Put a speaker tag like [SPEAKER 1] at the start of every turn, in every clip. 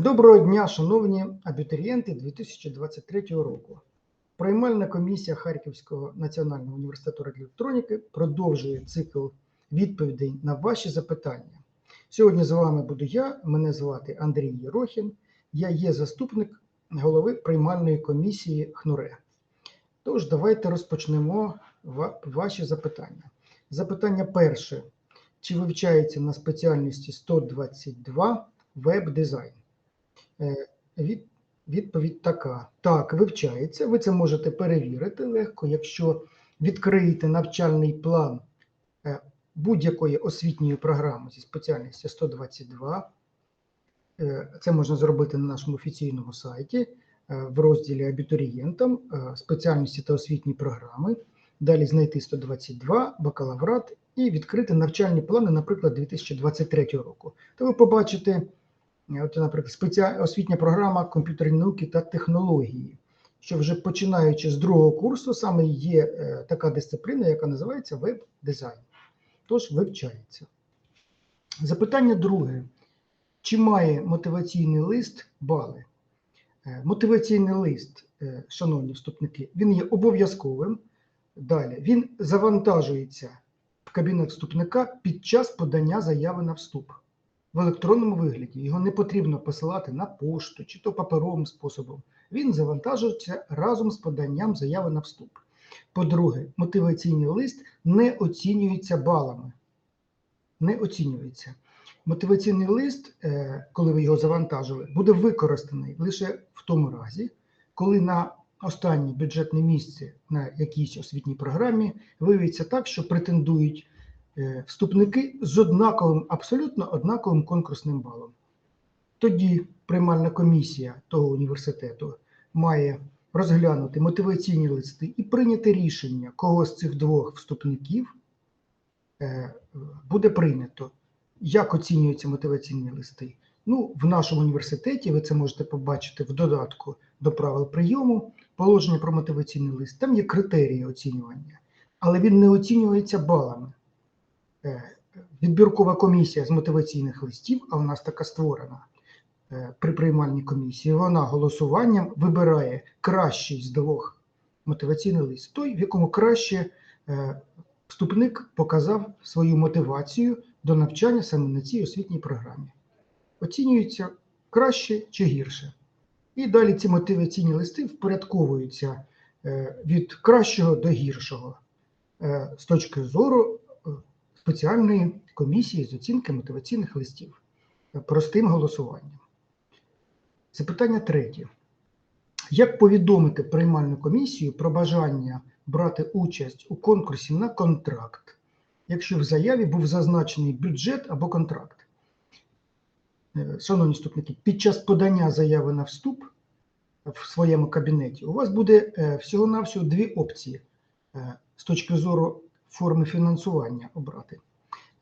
[SPEAKER 1] Доброго дня, шановні абітурієнти 2023 року. Приймальна комісія Харківського національного університету радіоелектроніки продовжує цикл відповідей на ваші запитання. Сьогодні з вами буду я. Мене звати Андрій Єрохін. Я є заступник голови приймальної комісії ХНУРЕ. Тож, давайте розпочнемо ваші запитання. Запитання перше: чи вивчається на спеціальності 122 веб-дизайн? Е, Від, відповідь така: так, вивчається. Ви це можете перевірити легко, якщо відкриєте навчальний план е, будь-якої освітньої програми зі спеціальністю 122. Е, Це можна зробити на нашому офіційному сайті в розділі абітурієнтам спеціальності та освітні програми. Далі знайти 122, бакалаврат і відкрити навчальні плани, наприклад, 2023 року. То ви побачите, от, наприклад, спеціальна освітня програма комп'ютерні науки та технології, що вже починаючи з другого курсу, саме є е, така дисципліна, яка називається веб-дизайн. Тож вивчається. Запитання друге. Чи має мотиваційний лист бали? Е, Мотиваційний лист, е, шановні вступники, він є обов'язковим. Далі він завантажується в кабінет вступника під час подання заяви на вступ в електронному вигляді. Його не потрібно посилати на пошту чи то паперовим способом. Він завантажується разом з поданням заяви на вступ. По-друге, мотиваційний лист не оцінюється балами. Не оцінюється. Мотиваційний лист, е, коли ви його завантажили, буде використаний лише в тому разі, коли на останнє бюджетне місце на якійсь освітній програмі виявиться так, що претендують вступники з однаковим, абсолютно однаковим конкурсним балом. Тоді приймальна комісія того університету має розглянути мотиваційні листи і прийняти рішення, кого з цих двох вступників е, буде прийнято. Як оцінюються мотиваційні листи? Ну, в нашому університеті ви це можете побачити в додатку до правил прийому, положення про мотиваційний лист. Там є критерії оцінювання, але він не оцінюється балами. Е, Відбіркова комісія з мотиваційних листів, а у нас така створена е, при приймальній комісії, вона голосуванням вибирає кращий з двох мотиваційний лист, той, в якому краще е, вступник показав свою мотивацію до навчання саме на цій освітній програмі. Оцінюються краще чи гірше. І далі ці мотиваційні листи впорядковуються від кращого до гіршого з точки зору спеціальної комісії з оцінки мотиваційних листів е, простим голосуванням. Запитання третє. Як повідомити приймальну комісію про бажання брати участь у конкурсі на контракт, якщо в заяві був зазначений бюджет або контракт? Е, Шановні вступники, під час подання заяви на вступ в своєму кабінеті у вас буде е, всього-навсього дві опції е, з точки зору форми фінансування обрати.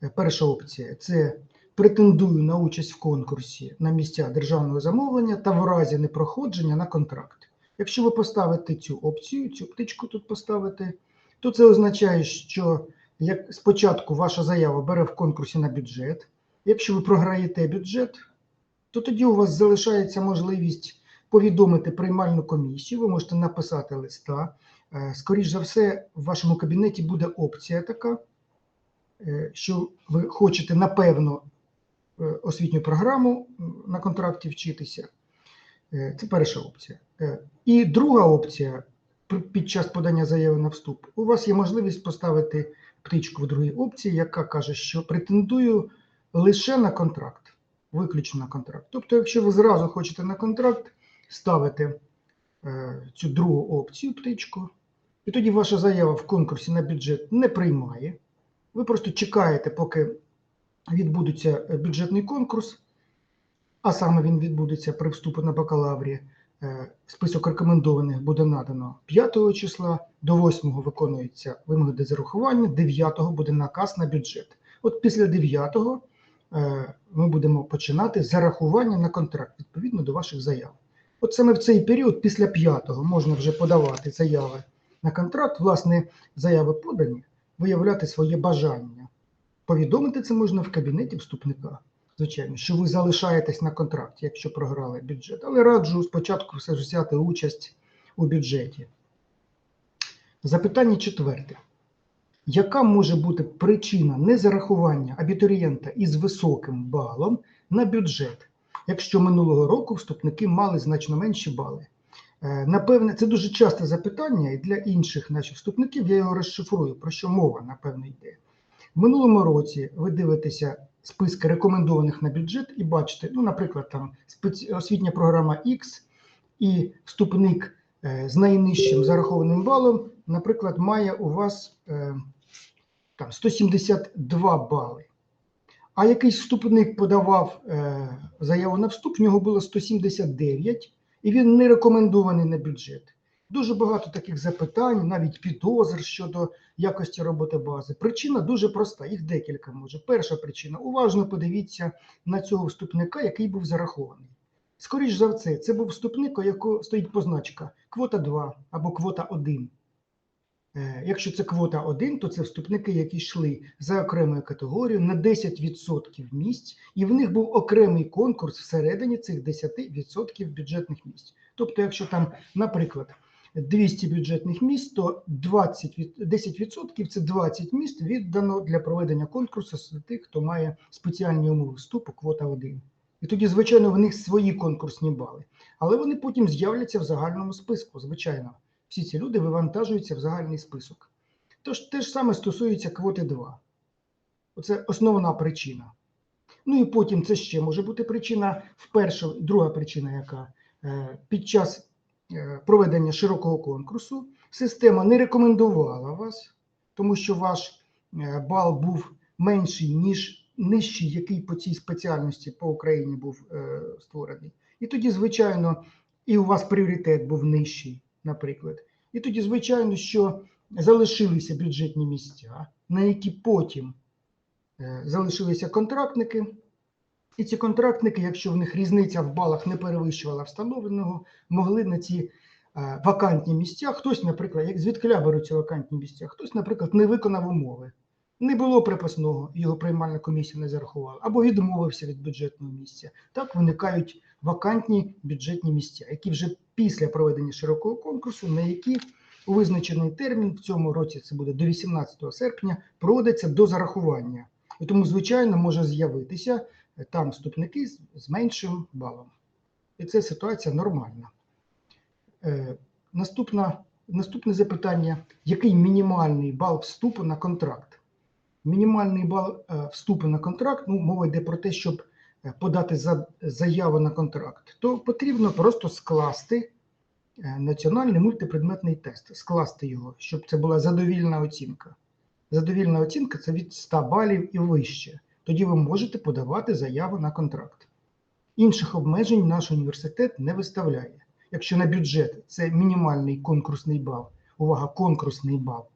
[SPEAKER 1] Е, Перша опція це претендую на участь в конкурсі на місця державного замовлення та в разі непроходження на контракт. Якщо ви поставите цю опцію, цю птичку тут поставите, то це означає, що як спочатку ваша заява бере в конкурсі на бюджет. Якщо ви програєте бюджет, то тоді у вас залишається можливість повідомити приймальну комісію. Ви можете написати листа. Е, Скоріш за все, в вашому кабінеті буде опція така, е, що ви хочете напевно е, освітню програму на контракті вчитися. Це перша опція. І друга опція під час подання заяви на вступ. У вас є можливість поставити птичку в другій опції, яка каже, що претендую лише на контракт, виключно на контракт. Тобто, якщо ви зразу хочете на контракт, ставите цю другу опцію птичку, і тоді ваша заява в конкурсі на бюджет не приймає. Ви просто чекаєте, поки відбудеться е, бюджетний конкурс, а саме він відбудеться при вступу на бакалаврі. Е, Список рекомендованих буде надано 5 числа, до 8 виконуються вимоги до зарахування, 9 буде наказ на бюджет. От після 9 е, ми будемо починати зарахування на контракт відповідно до ваших заяв. От саме в цей період, після 5 можна вже подавати заяви на контракт, власне, заяви подані, виявляти своє бажання. Повідомити це можна в кабінеті вступника. звичайно, що ви залишаєтесь на контракті, якщо програли бюджет. Але раджу спочатку все ж взяти участь у бюджеті. Запитання четверте. Яка може бути причина незарахування абітурієнта із високим балом на бюджет, якщо минулого року вступники мали значно менші бали? Е, Напевне, це дуже часте запитання, і для інших наших вступників я його розшифрую, про що мова, напевно, йде. В минулому році ви дивитеся списки рекомендованих на бюджет і бачите, ну, наприклад, там освітня програма X і вступник е, з найнижчим зарахованим балом, наприклад, має у вас е, там 172 бали. А якийсь вступник подавав е, заяву на вступ, в нього було 179, і він не рекомендований на бюджет. Дуже багато таких запитань, навіть підозр щодо якості роботи бази. Причина дуже проста, їх декілька може. Перша причина уважно подивіться на цього вступника, який був зарахований. Скоріш за все, це був вступник, у якого стоїть позначка квота 2 або квота 1. Е, Якщо це квота 1, то це вступники, які йшли за окремою категорією на 10% місць, і в них був окремий конкурс всередині цих 10% бюджетних місць. Тобто, якщо там, наприклад, 200 бюджетних місць, то 20, від- 10% це 20 місць віддано для проведення конкурсу з тих, хто має спеціальні умови вступу, квота 1. І тоді, звичайно, в них свої конкурсні бали. Але вони потім з'являться в загальному списку, звичайно. Всі ці люди вивантажуються в загальний список. Тож те ж саме стосується квоти 2. Оце основна причина. Ну і потім це ще може бути причина. Вперше, друга причина, яка е, під час е, проведення широкого конкурсу система не рекомендувала вас, тому що ваш е, бал був менший, ніж нижчий, який по цій спеціальності по Україні був створений. І тоді, звичайно, і у вас пріоритет був нижчий, наприклад. І тоді, звичайно, що залишилися бюджетні місця, на які потім е, залишилися контрактники. І ці контрактники, якщо в них різниця в балах не перевищувала встановленого, могли на ці е, вакантні місця. Хтось, наприклад, як звідкиля беруть вакантні місця, хтось, наприклад, не виконав умови. Не було припасного, його приймальна комісія не зарахувала, або відмовився від бюджетного місця. Так виникають вакантні бюджетні місця, які вже після проведення широкого конкурсу, на які у визначений термін в цьому році це буде до 18 серпня, проводиться до зарахування. І тому, звичайно, може з'явитися е, там вступники з меншим балом. І це ситуація нормальна. Е, наступна, наступне запитання: який мінімальний бал вступу на контракт? Мінімальний бал е, вступу на контракт, ну, мова йде про те, щоб е, подати заяву на контракт, то потрібно просто скласти е, національний мультипредметний тест, скласти його, щоб це була задовільна оцінка. Задовільна оцінка це від 100 балів і вище. Тоді ви можете подавати заяву на контракт. Інших обмежень наш університет не виставляє. Якщо на бюджет це мінімальний конкурсний бал, увага, конкурсний бал,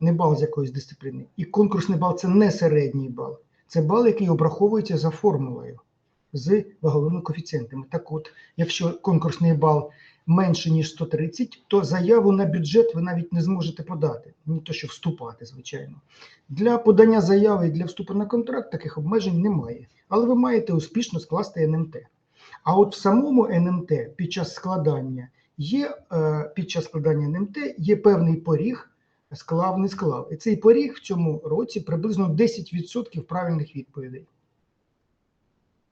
[SPEAKER 1] не бал з якоїсь дисципліни. І конкурсний бал це не середній бал, це бал, який обраховується за формулою з ваговими коефіцієнтами. Так от, якщо конкурсний бал менше, ніж 130, то заяву на бюджет ви навіть не зможете подати, не то що вступати, звичайно. Для подання заяви і для вступу на контракт таких обмежень немає, але ви маєте успішно скласти НМТ. А от в самому НМТ під час складання є е, під час складання НМТ є певний поріг склав, не склав. І цей поріг в цьому році приблизно 10% правильних відповідей.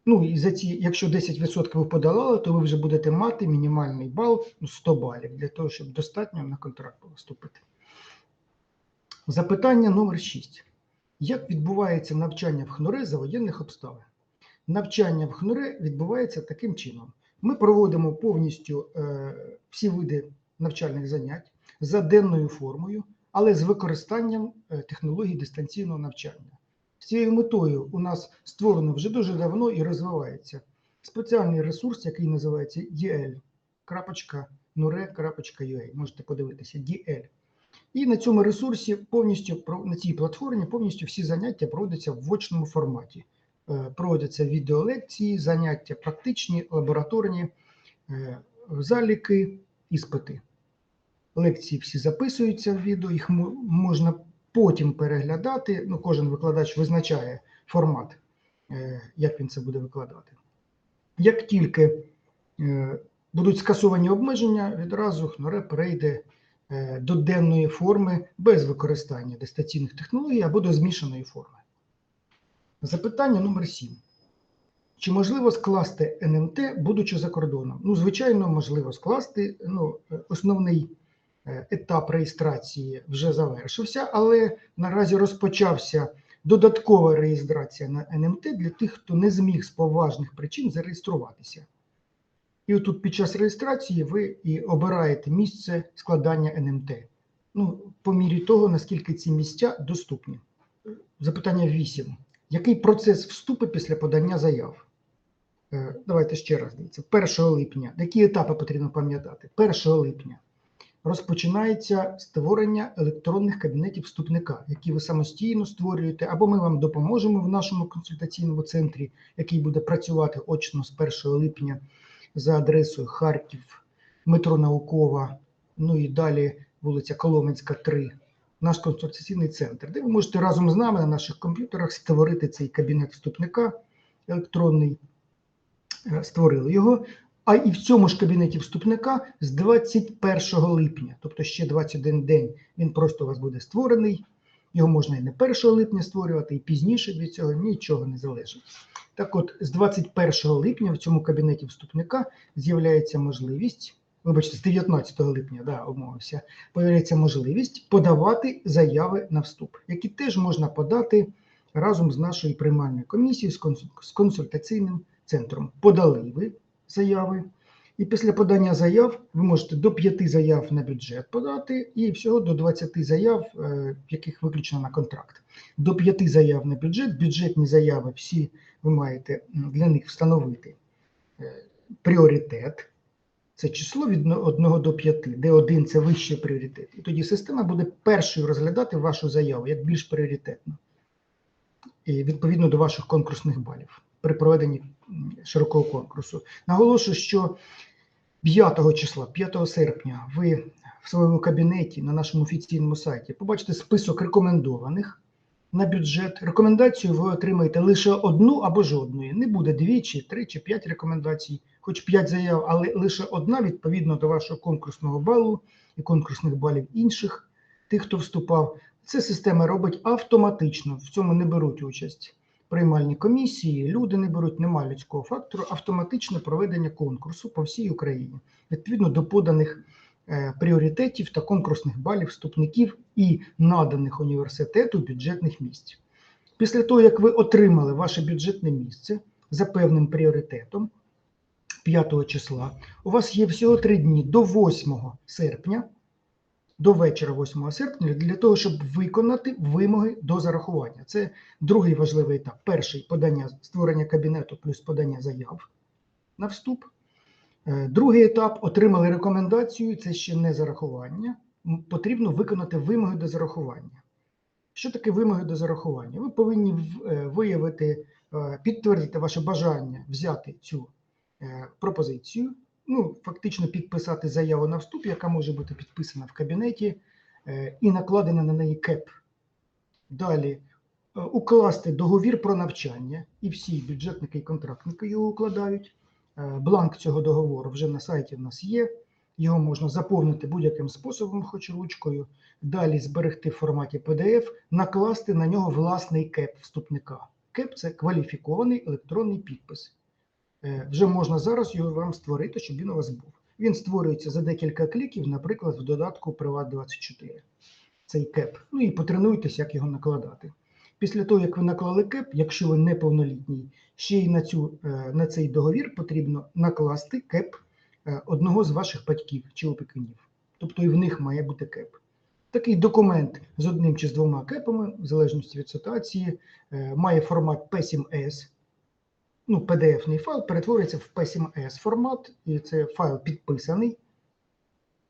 [SPEAKER 1] Ну і за ці, якщо 10% ви подолали, то ви вже будете мати мінімальний бал ну, 100 балів для того, щоб достатньо на контракт було вступити. Запитання номер 6. Як відбувається навчання в ХНУРЕ за воєнних обставин? Навчання в ХНУРЕ відбувається таким чином. Ми проводимо повністю е, всі види навчальних занять за денною формою, але з використанням е, технологій дистанційного навчання. З цією метою у нас створено вже дуже давно і розвивається спеціальний ресурс, який називається dl.nure.ua. Можете подивитися DL. І на цьому ресурсі повністю на цій платформі повністю всі заняття проводяться в очному форматі. Е, Проводяться відеолекції, заняття практичні, лабораторні, е, заліки, іспити. Лекції всі записуються в відео, їх можна потім переглядати. Ну, кожен викладач визначає формат е, як він це буде викладати. Як тільки е, будуть скасовані обмеження, відразу ХНОРЕ перейде е, до денної форми без використання дистанційних технологій або до змішаної форми. Запитання номер 7. Чи можливо скласти НМТ, будучи за кордоном? Ну, звичайно, можливо скласти. Ну, основний етап реєстрації вже завершився, але наразі розпочався додаткова реєстрація на НМТ для тих, хто не зміг з поважних причин зареєструватися. І отут під час реєстрації ви і обираєте місце складання НМТ. Ну, по мірі того, наскільки ці місця доступні. Запитання 8. Який процес вступу після подання заяв? Е, Давайте ще раз дивіться. 1 липня. Які етапи потрібно пам'ятати? 1 липня розпочинається створення електронних кабінетів вступника, які ви самостійно створюєте, або ми вам допоможемо в нашому консультаційному центрі, який буде працювати очно з 1 липня за адресою Харків, метро Наукова, ну і далі вулиця Коломенська, 3, наш консультаційний центр, де ви можете разом з нами на наших комп'ютерах створити цей кабінет вступника електронний. Е, Створили його. А і в цьому ж кабінеті вступника з 21 липня, тобто ще 21 день, він просто у вас буде створений. Його можна і не 1 липня створювати, і пізніше від цього нічого не залежить. Так от, з 21 липня в цьому кабінеті вступника з'являється можливість, вибачте, з 19 липня, да, обмовився, появляється можливість подавати заяви на вступ, які теж можна подати разом з нашою приймальною комісією, з консультаційним центром. Подали ви заяви. І після подання заяв ви можете до 5 заяв на бюджет подати і всього до 20 заяв, е, яких виключено на контракт. До 5 заяв на бюджет, бюджетні заяви всі ви маєте для них встановити е, пріоритет. Це число від 1 до 5, де 1 це вищий пріоритет. І тоді система буде першою розглядати вашу заяву як більш пріоритетну. І відповідно до ваших конкурсних балів при проведенні широкого конкурсу. Наголошую, що 5 числа, 5 серпня, ви в своєму кабінеті на нашому офіційному сайті побачите список рекомендованих на бюджет. Рекомендацію ви отримаєте лише одну або жодної. Не буде дві, чи три, чи п'ять рекомендацій, хоч п'ять заяв, але лише одна відповідно до вашого конкурсного балу і конкурсних балів інших, тих, хто вступав. Це система робить автоматично. В цьому не беруть участь приймальні комісії, люди не беруть, немає людського фактору, автоматичне проведення конкурсу по всій Україні відповідно до поданих е, пріоритетів та конкурсних балів вступників і наданих університету бюджетних місць. Після того, як ви отримали ваше бюджетне місце за певним пріоритетом 5 числа, у вас є всього три дні до 8 серпня до вечора 8 серпня для того, щоб виконати вимоги до зарахування. Це другий важливий етап. Перший подання створення кабінету плюс подання заяв на вступ. Е, Другий етап отримали рекомендацію. Це ще не зарахування. Потрібно виконати вимоги до зарахування. Що таке вимоги до зарахування? Ви повинні е, виявити, е, підтвердити ваше бажання взяти цю пропозицію ну, фактично підписати заяву на вступ, яка може бути підписана в кабінеті, е, і накладена на неї КЕП. Далі е, укласти договір про навчання, і всі бюджетники і контрактники його укладають. Е, Бланк цього договору вже на сайті в нас є. Його можна заповнити будь-яким способом, хоч ручкою. Далі зберегти в форматі PDF, накласти на нього власний КЕП вступника. КЕП це кваліфікований електронний підпис. Е, Вже можна зараз його вам створити, щоб він у вас був. Він створюється за декілька кліків, наприклад, в додатку Privat24. Цей кеп. Ну і потренуйтесь, як його накладати. Після того, як ви наклали кеп, якщо ви неповнолітній, ще й на, цю, е, на цей договір потрібно накласти кеп е, одного з ваших батьків чи опікунів. Тобто і в них має бути кеп. Такий документ з одним чи з двома кепами, в залежності від ситуації, має формат P7S. Ну, PDF-ний файл перетворюється в P7S формат, і це файл підписаний.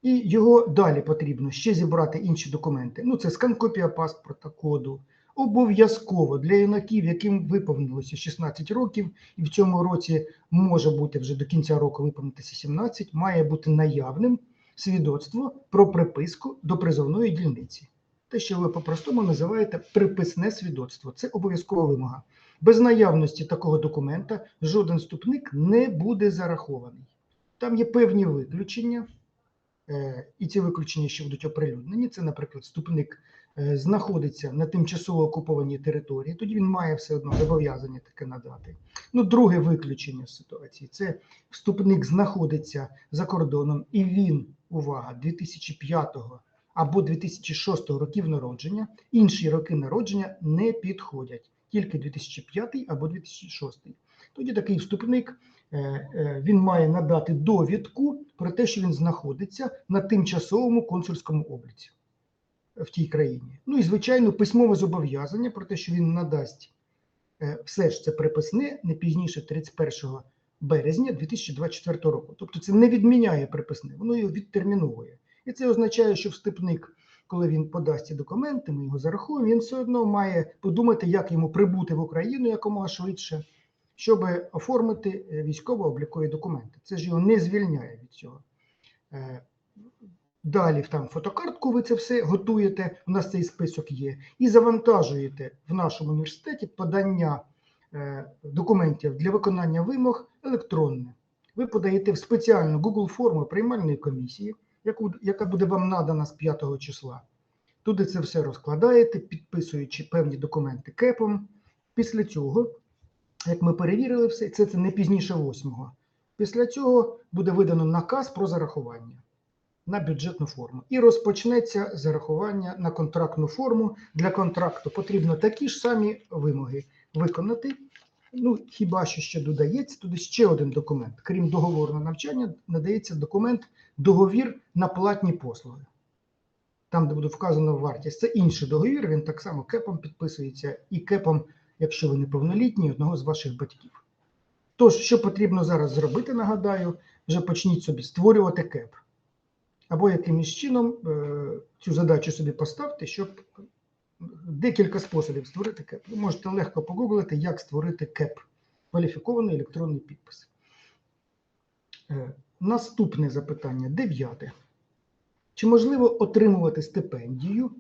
[SPEAKER 1] І його далі потрібно ще зібрати інші документи. Ну, це скан-копія паспорта, коду. Обов'язково для юнаків, яким виповнилося 16 років, і в цьому році може бути вже до кінця року виповнитися 17, має бути наявним свідоцтво про приписку до призовної дільниці. Те, що ви по-простому називаєте приписне свідоцтво. Це обов'язкова вимога. Без наявності такого документа жоден вступник не буде зарахований. Там є певні виключення, е, і ці виключення ще будуть оприлюднені. Це, наприклад, вступник е, знаходиться на тимчасово окупованій території, тоді він має все одно зобов'язання таке надати. Ну, друге виключення ситуації це вступник знаходиться за кордоном, і він, увага, 2005 або 2006 років народження, інші роки народження не підходять, тільки 2005 або 2006. Тоді такий вступник е, е, він має надати довідку про те, що він знаходиться на тимчасовому консульському обліці в тій країні. Ну і звичайно, письмове зобов'язання про те, що він надасть е, все ж це приписне не пізніше 31 березня 2024 року. Тобто це не відміняє приписне, воно його відтерміновує. І це означає, що вступник, коли він подасть ці документи, ми його зарахуємо, він все одно має подумати, як йому прибути в Україну якомога швидше, щоб оформити е, військово-облікові документи. Це ж його не звільняє від цього. Е, Далі там фотокартку ви це все готуєте, у нас цей список є, і завантажуєте в нашому університеті подання е, документів для виконання вимог електронне. Ви подаєте в спеціальну Google форму приймальної комісії, яку, яка буде вам надана з 5 числа. Туди це все розкладаєте, підписуючи певні документи кепом. Після цього, як ми перевірили все, це, це не пізніше 8-го. Після цього буде видано наказ про зарахування на бюджетну форму. І розпочнеться зарахування на контрактну форму. Для контракту потрібно такі ж самі вимоги виконати. Ну, хіба що ще додається туди ще один документ. Крім договору на навчання, надається документ договір на платні послуги. Там, де буде вказано вартість, це інший договір, він так само кепом підписується, і кепом, якщо ви неповнолітні, одного з ваших батьків. Тож, що потрібно зараз зробити, нагадаю, вже почніть собі створювати кеп. Або якимось чином е, цю задачу собі поставте, щоб декілька способів створити кеп. Ви можете легко погуглити, як створити кеп кваліфікований електронний підпис. Е, Наступне запитання, дев'яте. Чи можливо отримувати стипендію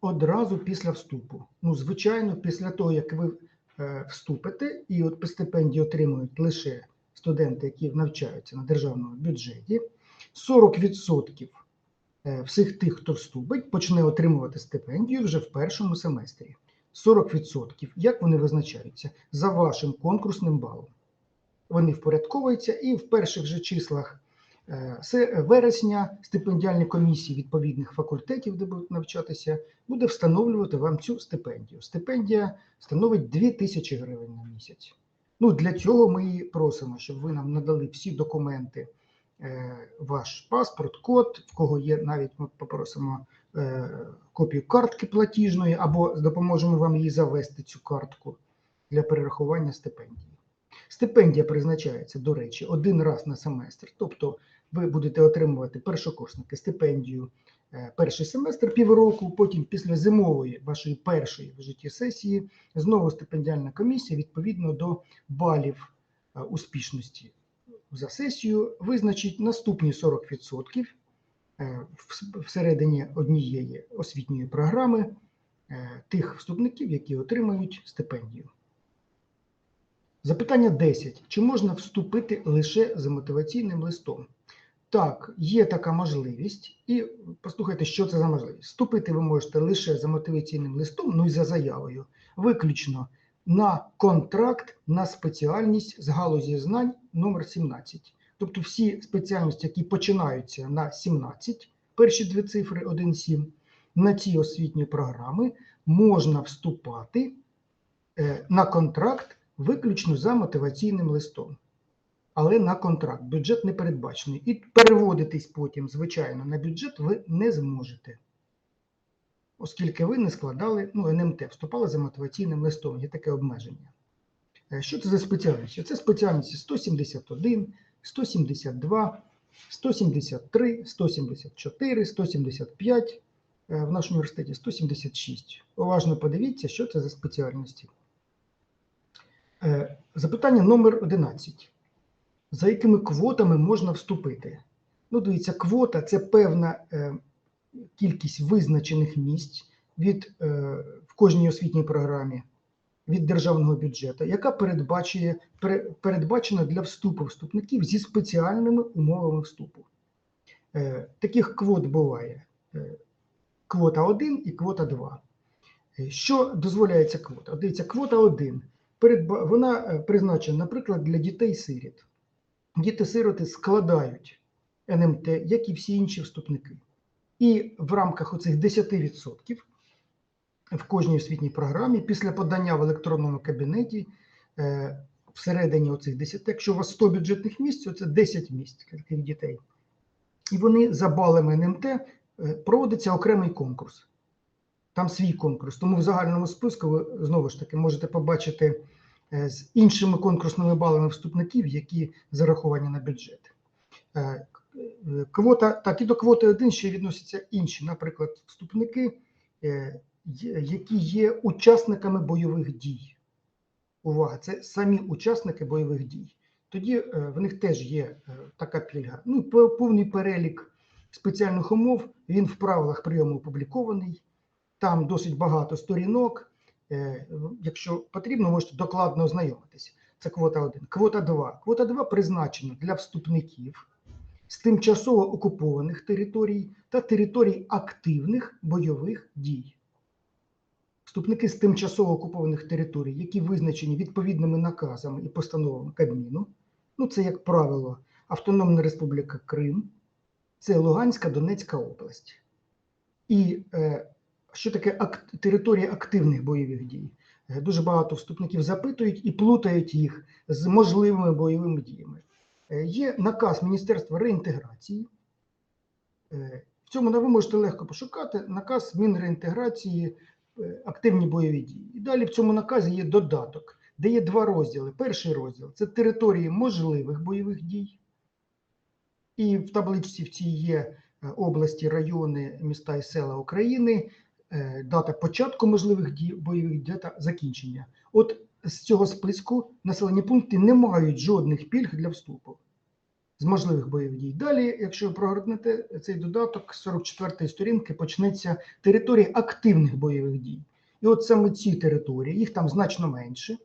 [SPEAKER 1] одразу після вступу? Ну, звичайно, після того, як ви е, вступите, і от стипендії отримують лише студенти, які навчаються на державному бюджеті. 40% е, всіх тих, хто вступить, почне отримувати стипендію вже в першому семестрі. 40%. Як вони визначаються? За вашим конкурсним балом. Вони впорядковуються і в перших же числах е, вересня стипендіальні комісії відповідних факультетів, де будуть навчатися, буде встановлювати вам цю стипендію. Стипендія становить 2 тисячі гривень на місяць. Ну, для цього ми просимо, щоб ви нам надали всі документи е, ваш паспорт, код, в кого є навіть ми попросимо е, копію картки платіжної, або допоможемо вам її завести, цю картку для перерахування стипендії. Стипендія призначається, до речі, один раз на семестр. Тобто ви будете отримувати першокурсники стипендію е, перший семестр півроку, потім після зимової вашої першої в житті сесії знову стипендіальна комісія відповідно до балів е, успішності за сесію визначить наступні 40% е, всередині однієї освітньої програми е, тих вступників, які отримають стипендію. Запитання 10. Чи можна вступити лише за мотиваційним листом? Так, є така можливість. І послухайте, що це за можливість. Вступити ви можете лише за мотиваційним листом, ну і за заявою, виключно на контракт на спеціальність з галузі знань номер 17. Тобто всі спеціальності, які починаються на 17, перші дві цифри 1,7, на ці освітні програми можна вступати е, на контракт виключно за мотиваційним листом. Але на контракт бюджет не передбачений. І переводитись потім, звичайно, на бюджет ви не зможете. Оскільки ви не складали, ну, НМТ, вступали за мотиваційним листом, є таке обмеження. Е, Що це за спеціальності? Це спеціальності 171, 172, 173, 174, 175, е, в нашому університеті 176. Уважно подивіться, що це за спеціальності. Е, Запитання номер 11. За якими квотами можна вступити? Ну, дивіться, квота це певна е, кількість визначених місць від, е, в кожній освітній програмі. від державного бюджету, яка передбачує, пере- передбачена для вступу вступників зі спеціальними умовами вступу. Е, Таких квот буває е, квота 1 і квота 2. Е, Що дозволяється квота? Дивіться, квота 1 передба- вона призначена, наприклад, для дітей-сиріт. Діти-сироти складають НМТ, як і всі інші вступники. І в рамках оцих 10% в кожній освітній програмі після подання в електронному кабінеті е, всередині оцих 10, якщо у вас 100 бюджетних місць, то це 10 місць таких дітей. І вони за балами НМТ е, проводиться окремий конкурс. Там свій конкурс. Тому в загальному списку ви знову ж таки можете побачити е, з іншими конкурсними балами вступників, які зараховані на бюджет. Е, Квота, так, і до квоти 1 ще відносяться інші, наприклад, вступники, е, які є учасниками бойових дій. Увага, це самі учасники бойових дій. Тоді е, в них теж є така пільга. Ну, повний перелік спеціальних умов, він в правилах прийому опублікований. Там досить багато сторінок. Якщо потрібно, можете докладно ознайомитись. Це квота 1. Квота 2. Квота 2 призначена для вступників з тимчасово окупованих територій та територій активних бойових дій. Вступники з тимчасово окупованих територій, які визначені відповідними наказами і постановами Кабміну, ну це, як правило, Автономна Республіка Крим, це Луганська Донецька область. І е, що таке ак- територія активних бойових дій? Е, Дуже багато вступників запитують і плутають їх з можливими бойовими діями. Е, Є наказ Міністерства реінтеграції. Е, В цьому ви можете легко пошукати наказ Мінреінтеграції е, активні бойові дії. І далі в цьому наказі є додаток, де є два розділи. Перший розділ це території можливих бойових дій. І в табличці в цій є області, райони, міста і села України, дата початку можливих дій, бойових дій, дата закінчення. От з цього списку населені пункти не мають жодних пільг для вступу з можливих бойових дій. Далі, якщо ви прогорнете цей додаток, з 44-ї сторінки почнеться територія активних бойових дій. І от саме ці території, їх там значно менше.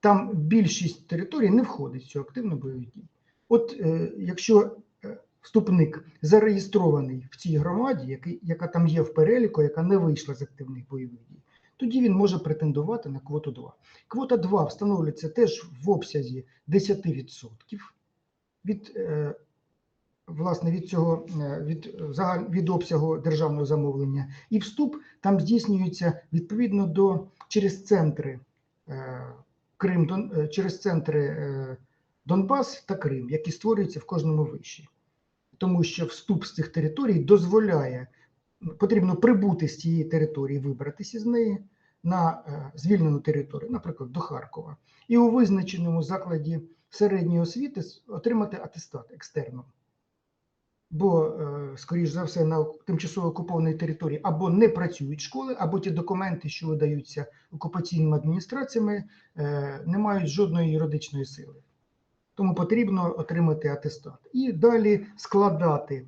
[SPEAKER 1] Там більшість територій не входить в цю активну бойові дії. От е, якщо е, вступник зареєстрований в цій громаді, який, яка там є в переліку, яка не вийшла з активних бойових дій, тоді він може претендувати на квоту 2. Квота 2 встановлюється теж в обсязі 10% від, е, власне, від цього е, від, від обсягу державного замовлення. І вступ там здійснюється відповідно до через центри е, Крим, Дон, через центри Донбас та Крим, які створюються в кожному виші. Тому що вступ з цих територій дозволяє, потрібно прибути з цієї території, вибратися з неї на звільнену територію, наприклад, до Харкова, і у визначеному закладі середньої освіти отримати атестат екстерном. Бо, е, скоріш за все, на тимчасово окупованій території або не працюють школи, або ті документи, що видаються окупаційними адміністраціями, е, не мають жодної юридичної сили. Тому потрібно отримати атестат. І далі складати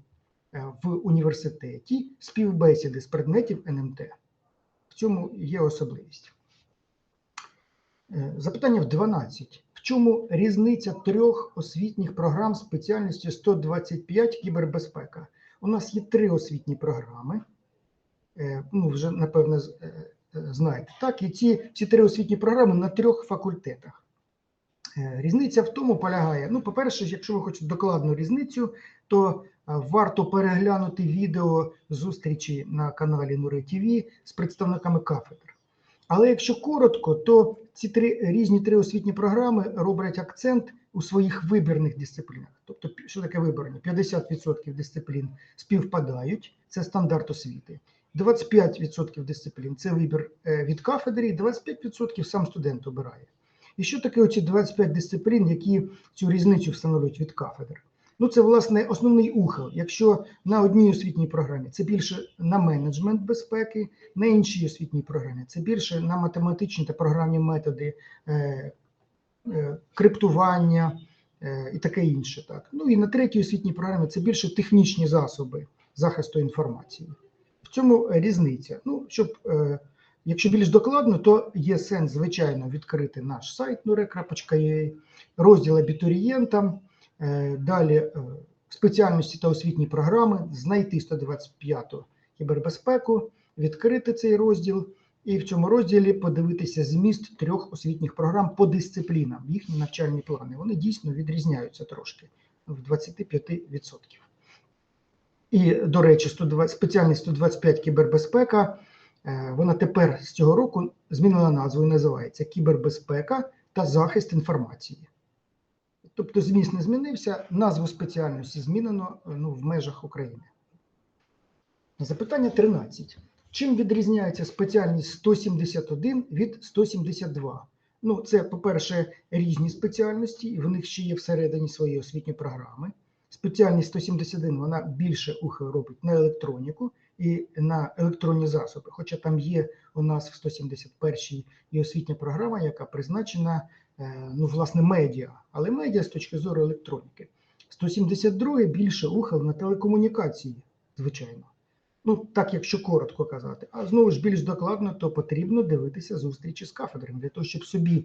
[SPEAKER 1] е, в університеті співбесіди з предметів НМТ. В цьому є особливість. Запитання в 12. Чому різниця трьох освітніх програм спеціальності 125 кібербезпека? У нас є три освітні програми. Е, Ну, вже напевно з- е, знаєте. Так, і ці, ці три освітні програми на трьох факультетах. Е, Різниця в тому полягає. Ну, по-перше, якщо ви хочете докладну різницю, то варто переглянути відео зустрічі на каналі Нури ТВ з представниками кафедр. Але якщо коротко, то ці три різні три освітні програми роблять акцент у своїх вибірних дисциплінах. Тобто, що таке виборні? 50% дисциплін співпадають, це стандарт освіти. 25% дисциплін це вибір е, від кафедри, і 25% сам студент обирає. І що таке оці 25 дисциплін, які цю різницю встановлюють від кафедр? Ну, це власне основний ухил. Якщо на одній освітній програмі це більше на менеджмент безпеки, на іншій освітній програмі це більше на математичні та програмні методи е, е, криптування е, і таке інше. Так. Ну і на третій освітній програмі це більше технічні засоби захисту інформації. В цьому різниця. Ну, щоб е, Якщо більш докладно, то є сенс, звичайно, відкрити наш сайт nure.ua, розділ абітурієнтам, далі е, спеціальності та освітні програми, знайти 125-ту кібербезпеку, відкрити цей розділ і в цьому розділі подивитися зміст трьох освітніх програм по дисциплінам, їхні навчальні плани. Вони дійсно відрізняються трошки в 25%. І, до речі, 120, спеціальність 125 кібербезпека, е, вона тепер з цього року змінила назву і називається Кібербезпека та захист інформації. Тобто зміст не змінився, назву спеціальності змінено е, ну, в межах України. Запитання 13. Чим відрізняється спеціальність 171 від 172? Ну, це, по-перше, різні спеціальності, і в них ще є всередині свої освітні програми. Спеціальність 171 вона більше ухил робить на електроніку і на електронні засоби. Хоча там є у нас в 171 і освітня програма, яка призначена ну, власне, медіа, але медіа з точки зору електроніки. 172 більше ухил на телекомунікації, звичайно. Ну, так, якщо коротко казати. А знову ж більш докладно, то потрібно дивитися зустрічі з кафедрами для того, щоб собі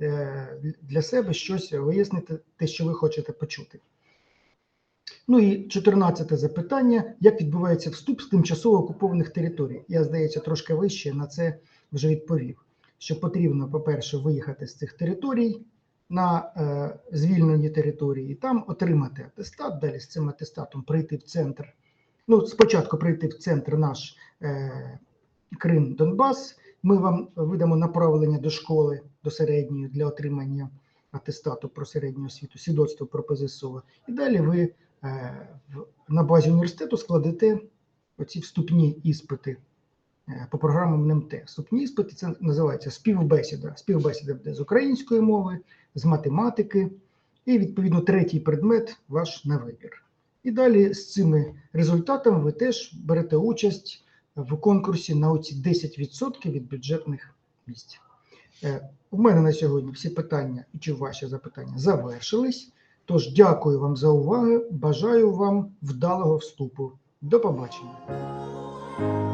[SPEAKER 1] е, для себе щось вияснити, те, що ви хочете почути. Ну і 14 запитання: як відбувається вступ з тимчасово окупованих територій? Я, здається, трошки вище на це вже відповів. Що потрібно, по-перше, виїхати з цих територій на е, звільнені території, там отримати атестат, далі з цим атестатом прийти в центр. Ну, спочатку прийти в центр наш е, Крим Донбас. Ми вам видамо направлення до школи до середньої для отримання атестату про середню освіту, свідоцтво про ПЗСО. І далі ви е, на базі університету складете оці вступні іспити по програмам НМТ. Вступні іспити це називається співбесіда. Співбесіда буде з української мови, з математики, і відповідно третій предмет ваш на вибір. І далі з цими результатами ви теж берете участь в конкурсі на оці 10% від бюджетних місць. Е, У мене на сьогодні всі питання чи ваші запитання завершились. Тож дякую вам за увагу. Бажаю вам вдалого вступу. До побачення.